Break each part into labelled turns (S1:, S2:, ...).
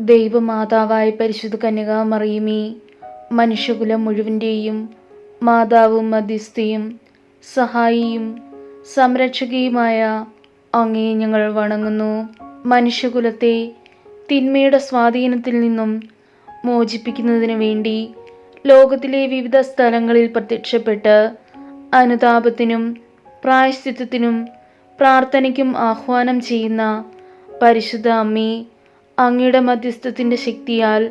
S1: ദൈവമാതാവായ പരിശുദ്ധ കന്യക മറിയുമേ മനുഷ്യകുലം മുഴുവന്റെയും മാതാവും മധ്യസ്ഥയും സഹായിയും സംരക്ഷകയുമായ അങ്ങേ ഞങ്ങൾ വണങ്ങുന്നു. മനുഷ്യകുലത്തെ തിന്മയുടെ സ്വാധീനത്തിൽ നിന്നും മോചിപ്പിക്കുന്നതിന് വേണ്ടി ലോകത്തിലെ വിവിധ സ്ഥലങ്ങളിൽ പ്രത്യക്ഷപ്പെട്ട് അനുതാപത്തിനും പ്രായശ്ചിത്തത്തിനും പ്രാർത്ഥനയ്ക്കും ആഹ്വാനം ചെയ്യുന്ന പരിശുദ്ധ അമ്മേ അങ്ങയുടെ മധ്യസ്ഥത്തിന്റെ ശക്തിയാൽ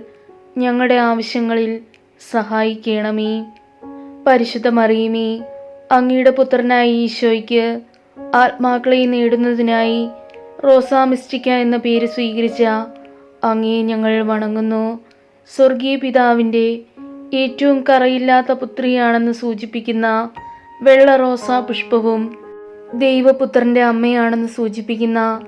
S1: ഞങ്ങളുടെ ആവശ്യങ്ങളിൽ സഹായിക്കണമേ. പരിശുദ്ധ മറിയുമേ അങ്ങയുടെ പുത്രനായ ഈശോയ്ക്ക് ആത്മാക്കളെ നേടുന്നതിനായി റോസാമിസ്റ്റിക്ക എന്ന പേര് സ്വീകരിച്ച അങ്ങേ ഞങ്ങൾ വണങ്ങുന്നു. സ്വർഗീയ പിതാവിന്റെ ഏറ്റവും കറയില്ലാത്ത പുത്രിയാണെന്ന് സൂചിപ്പിക്കുന്ന വെള്ള റോസാ പുഷ്പവും ദൈവപുത്രന്റെ അമ്മയാണെന്ന് സൂചിപ്പിക്കുന്ന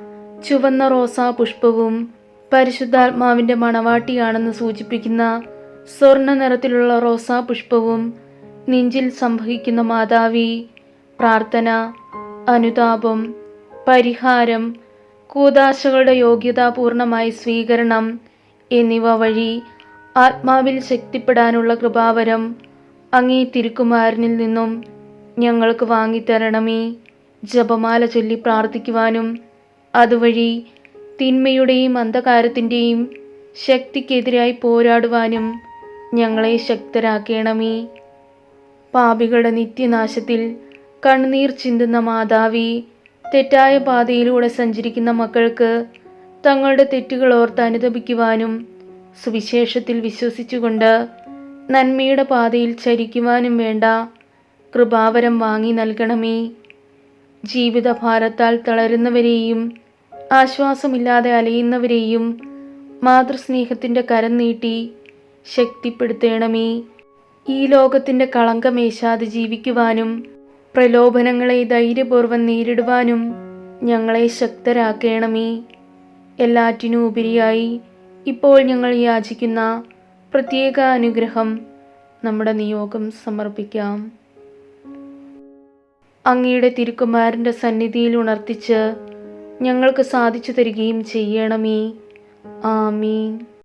S1: ചുവന്ന റോസാ പുഷ്പവും പരിശുദ്ധാത്മാവിന്റെ മണവാട്ടിയാണെന്ന് സൂചിപ്പിക്കുന്ന സ്വർണ നിറത്തിലുള്ള റോസാ പുഷ്പവും നെഞ്ചിൽ സംഭവിക്കുന്ന മാതാവി പ്രാർത്ഥന അനുതാപം പരിഹാരം കൂതാശകളുടെ യോഗ്യതാപൂർണമായ സ്വീകരണം എന്നിവ വഴി ആത്മാവിൽ ശക്തിപ്പെടാനുള്ള കൃപാവരം അങ്ങേ തിരുക്കുമാരനിൽ നിന്നും ഞങ്ങൾക്ക് വാങ്ങിത്തരണമേ. ജപമാല ചൊല്ലി പ്രാർത്ഥിക്കുവാനും അതുവഴി തിന്മയുടെയും അന്ധകാരത്തിന്റെയും ശക്തിക്കെതിരായി പോരാടുവാനും ഞങ്ങളെ ശക്തരാക്കണമേ. പാപികളുടെ നിത്യനാശത്തിൽ കണ്ണീർ ചിന്തുന്ന മാതാവി തെറ്റായ പാതയിലൂടെ സഞ്ചരിക്കുന്ന മക്കൾക്ക് തങ്ങളുടെ തെറ്റുകൾ ഓർത്ത് അനുദപിക്കുവാനും സുവിശേഷത്തിൽ വിശ്വസിച്ചുകൊണ്ട് നന്മയുടെ പാതയിൽ ചരിക്കുവാനും വേണ്ട കൃപാവരം വാങ്ങി നൽകണമേ. ജീവിതഭാരത്താൽ തളരുന്നവരെയും ആശ്വാസമില്ലാതെ അലയുന്നവരെയും മാതൃസ്നേഹത്തിന്റെ കരം നീട്ടി ശക്തിപ്പെടുത്തേണമേ. ഈ ലോകത്തിന്റെ കളങ്കമേശാതെ ജീവിക്കുവാനും പ്രലോഭനങ്ങളെ ധൈര്യപൂർവം നേരിടുവാനും ഞങ്ങളെ ശക്തരാക്കേണമേ. എല്ലാറ്റിനും ഉപരിയായി ഇപ്പോൾ ഞങ്ങൾ യാചിക്കുന്ന പ്രത്യേക അനുഗ്രഹം നമ്മുടെ നിയോഗം സമർപ്പിക്കാം. അങ്ങയുടെ തിരുക്കുമാരന്റെ സന്നിധിയിൽ ഉണർത്തിച്ച് ഞങ്ങൾക്ക് സാധിച്ചു തരികയും ചെയ്യണമേ. ആമീൻ.